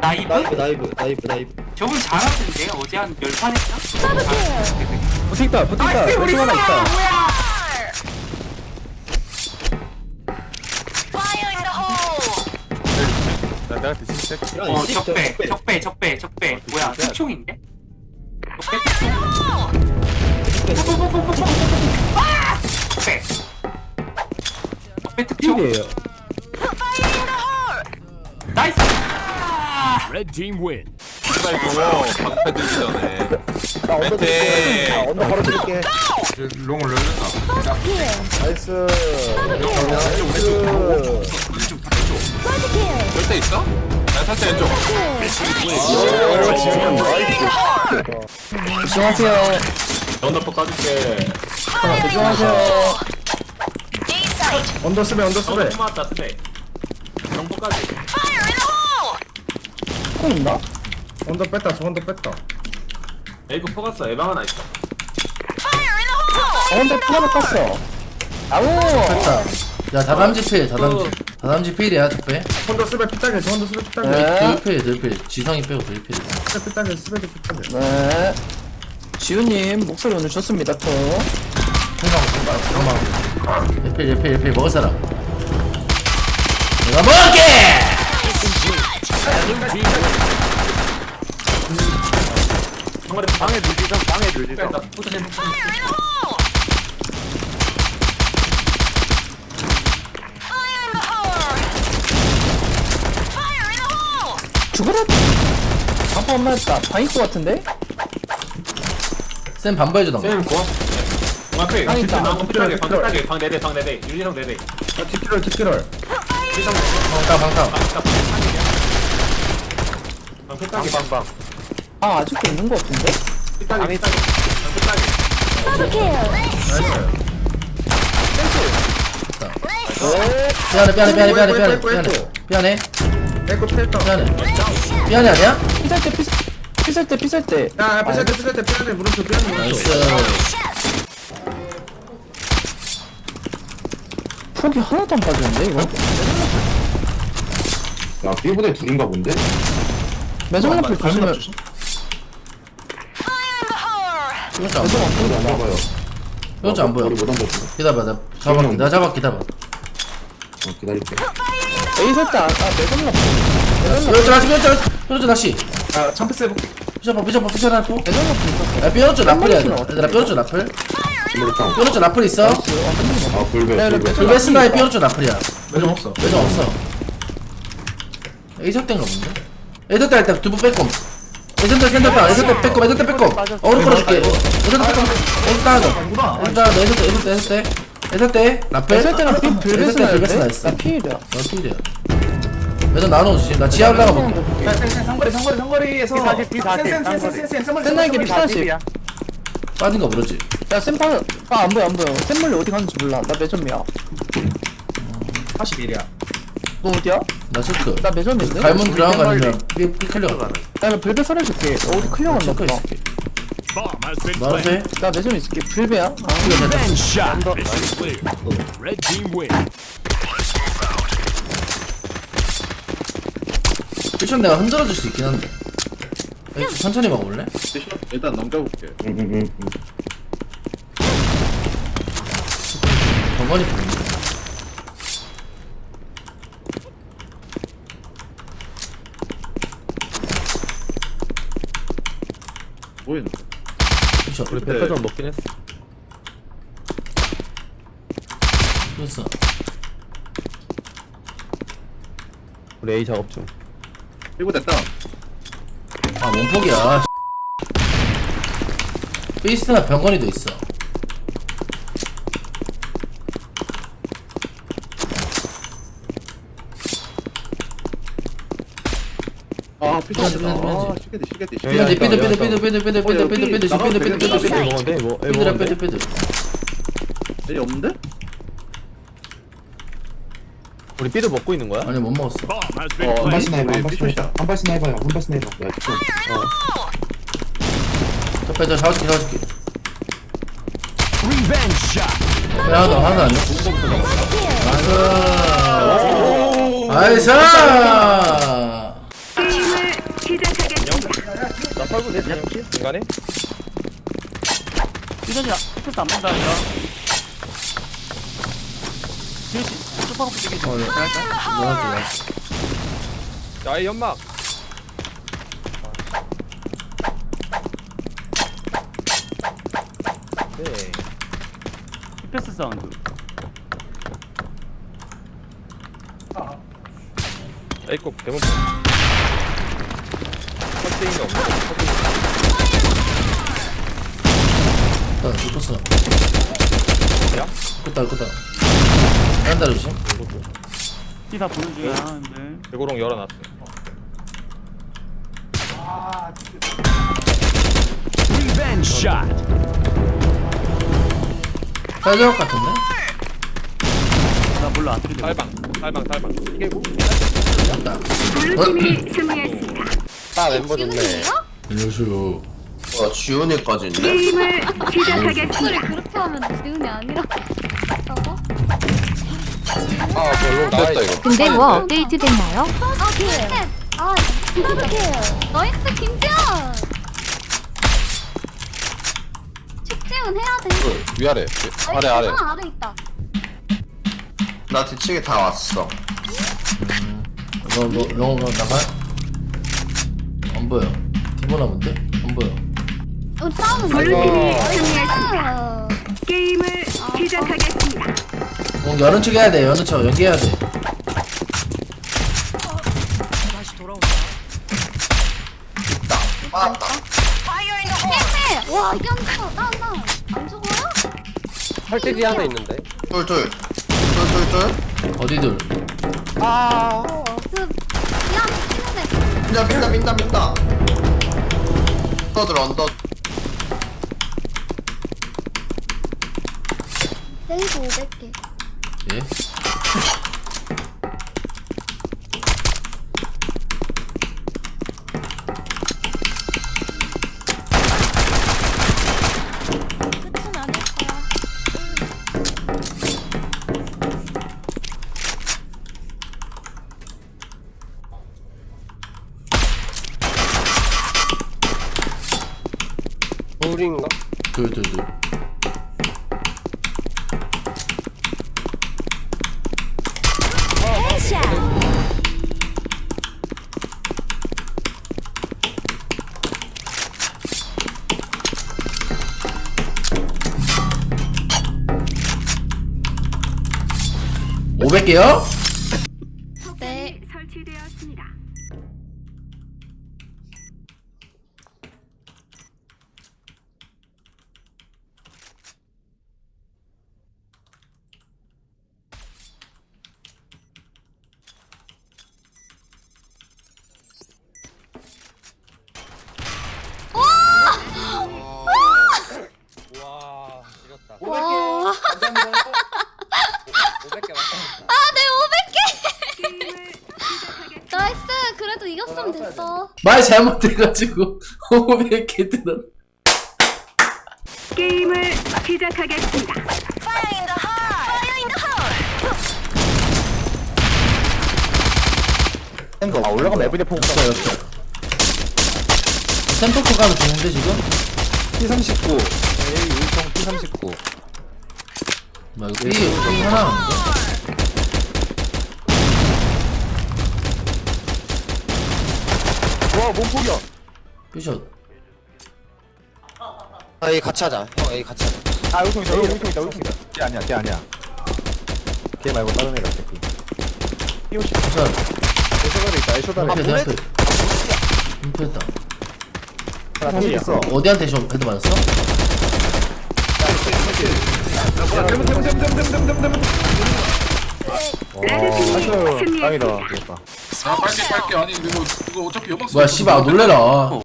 나이브? 나이브 나이브 나이브 나이브 저분 잘하던데 어제 한 열판 했나? 붙어있다 붙어있다 나이스 우리 하나 있다 뭐야 내가 대신 어 씨, 적배 저- 적배 적배 적배 뭐야 적배. 특총인데? 적배 특총 적배 적배 특총 Red team win. 씨발 이거 방패 들기 전에 나 언더 네. 드릴게 나 언더 바로 드릴게 롱을 열렸다 나이스 나이스 열대 있어? 나 살짝 왼쪽 조심하세요 언더포 까줄게 조심하세요! A site! 언더 스베 언더 맞다 Fire the hole! 콩 있나? 언더 뺐다 저 언더 뺐다. 에이크 포갔어. 에방 하나 있어 hole! 언더 또 하나 깠어. 아우 됐다. 야 다람쥐 필 다람쥐 다람쥐 필이야 적배 언더 스베 피딱해 저 언더 스베 피딱해 들필 들필. 지성이 빼고 들필. 스베 피딱해 스베도 피딱해 네. 지훈님 목소리 오늘 좋습니다 또. 들필 들필 들필. 먹을 사람. 내가 먹을게 방에 둘 있어 방에 둘 있어 일단 포트네 죽어라. 반포 안 맞았다. 방이코 같은데? 쌤 반포 해주던가. 쌤 고맙 고맙해 아, 방 있다. 방 4대 방 4대. 1, 2성 4대. 딥킬럴 딥킬럴 방방방 방방방. 아 아직도 있는 것 같은데? 방 피딱해 미안해 미안해 미안해 미안해 미안해 미안해. 미안해 미안해. 미안해 아니야? 피살 때 피살 피살 때 피살 때. 야 피살때 피살때 피살때. 물음표 피살때 나이스 폭이 하나도 안 빠졌는데 이거? 야, B보다 둘인가 본데? 매점 the hole! 이것도 안 보여. 머리 안 잡아요. 이것도 안 보여. 머리 못 얹었어. 기다려봐. 나 잡아볼게 나 잡아 기다려 어, 기다릴게. A 살때 아 매점 라플. 삐어줘 다시 삐어줘 삐어줘 다시. 아 참패스 해볼게 삐져봐 삐져봐 삐져라 또 매점. 야 삐어줘 라플이야. 한 번씩은 얘들아 삐어줘 라플. 머리 땅. 삐어줘 라플 있어? 아, 불배, 네, 불배. 네. 불베스나에 삐어줘 라플이야. 매점 없어. 매점 없어. 에이저 때인가 본데? 때할 때 두부 빼꼼 예전대 센터다 예전대 뺏고 예전대 뺏고 어그로 끌어줄게 예전대 뺏고 예전대 하나 더 예전대 하나 더 예전대 예전대 예전대 예전대 라펠 예전대랑 피 불베스 불베스 나이스 나 피일이야 나 피일이야 예전 나눠주지 나 지하 올라가 볼게 상거리 상거리 상거리에서 센센센센센 센나에게 피사십이야 빠진 거 모르지 야 센팔 아안 보여 안 보여 센물이 어디 갔는지 몰라 나 매점이야 41이야 너 어디야? 나 체크 나 매점인데? 갈문 들어간 거 아니면 삐 클리어 나 이거 불배 설해줄게. 너 어디 클리어 간다 체크 보다. 있을게 Bomb has been 나도 planted. 돼? 나 매점 있을게. 불배야. 아. Revenge shot. Mission clear. Red team win. 미션 내가 흔들어줄 수 있긴 한데 좀 천천히 먹어볼래? 일단 넘겨볼게. 응, 응, 응. 응. 병건이 보이네 뭐였는데? 미션 우리 백화점 먹긴 했어. 됐어 우리 A 작업 중. 이거 됐다. 아 몸폭이야. 페이스나 병건이도 있어 아, 아, 삐드 삐드 삐드 삐드 삐드 삐드 삐드 삐드 삐드 삐드 삐드 삐드 먹었는데 뭐 삐드라 삐드 삐드 여기 없는데? 우리 B도 먹고 있는 거야? 아니 못 먹었어 한 발씩 planted. 해봐, 한 발씩 해봐. 한 발씩 해봐요, 한 발씩 해봐. 야, 지금. 저 빼자 Revenge shot. 야 하나 하나 아니야 나이스 나이스 나 팔고 내 그냥 킬? 중간에? 이전이 패스 안 본다 이거. 스위치 슈퍼커프 뛰기 좀 할까? 야이 연막! 네. 패스 사운드. 에이코 대문. 컨테이너 없는 나 죽었어. 야? 끄다 끄다. 한다 조심. 뛰다 보는 중이야 근데. 대고롱 열어놨어. Revenge shot. 사격 같은데? 나 몰라 안 들리네 달방 달방 달방. 깨고 맞다. 어? 딱 멤버 좋네. 안녕하세요 와 지훈이까지 있네 소리 그렇게 하면 지훈이 아니라. 아 별로 됐다 이거 근데 뭐 업데이트 됐나요? 아, 네. 아, 어떡해요. 나이스, 김지현! 축지훈 해야 돼. 위아래 아래 아래 아, 아래 있다. 나 뒤치기 다 왔어 너너 너, 너 나가? 안 보여 기본 하면데? 안 보여 어, 싸우는. 게임을 시작하겠습니다. 어, 여는 척 해야 돼 여는 척 연기해야 돼 맞다! 네. 와, 이게 안 죽어. 나, 나. 안 죽어요? 팔찌지 하나 있는데 쫄쫄 쫄쫄쫄 어디들 어, 그, 미안, 치는데. 민다 민다 민다 민다 언더들 언더 세이브 500개. 예? 끝은 아닐 거야. 우린가? 둘 둘 둘 오백 개요? 말 잘못해가지고 오백 개 들었 게임을 시작하겠습니다. Fire in the hole! Fire in the hole! 템도 아 올라가면 에브리 포 없어 없어 샘포크 가면 되는데 지금? P39 A 유통 P39 뭐 이거 삐, 삐 하나 없는데? 몸폭이야. 삐숏 아 A 같이 하자. 형 A 같이 하자. 아 유통 있다 유통 있다 유통 있다 걔 아니야 걔 아니야. 걔 말고 다른 애가 새끼 우선 애쇼다리 있다 애쇼다리 앞에 내 앞에 피 있어. 어디한테 좀 헤드 맞았어? 나이스 다행이다. 아 빨리 빨리 아니 이거 이거 어차피 연막 뭐야 씨발 놀래라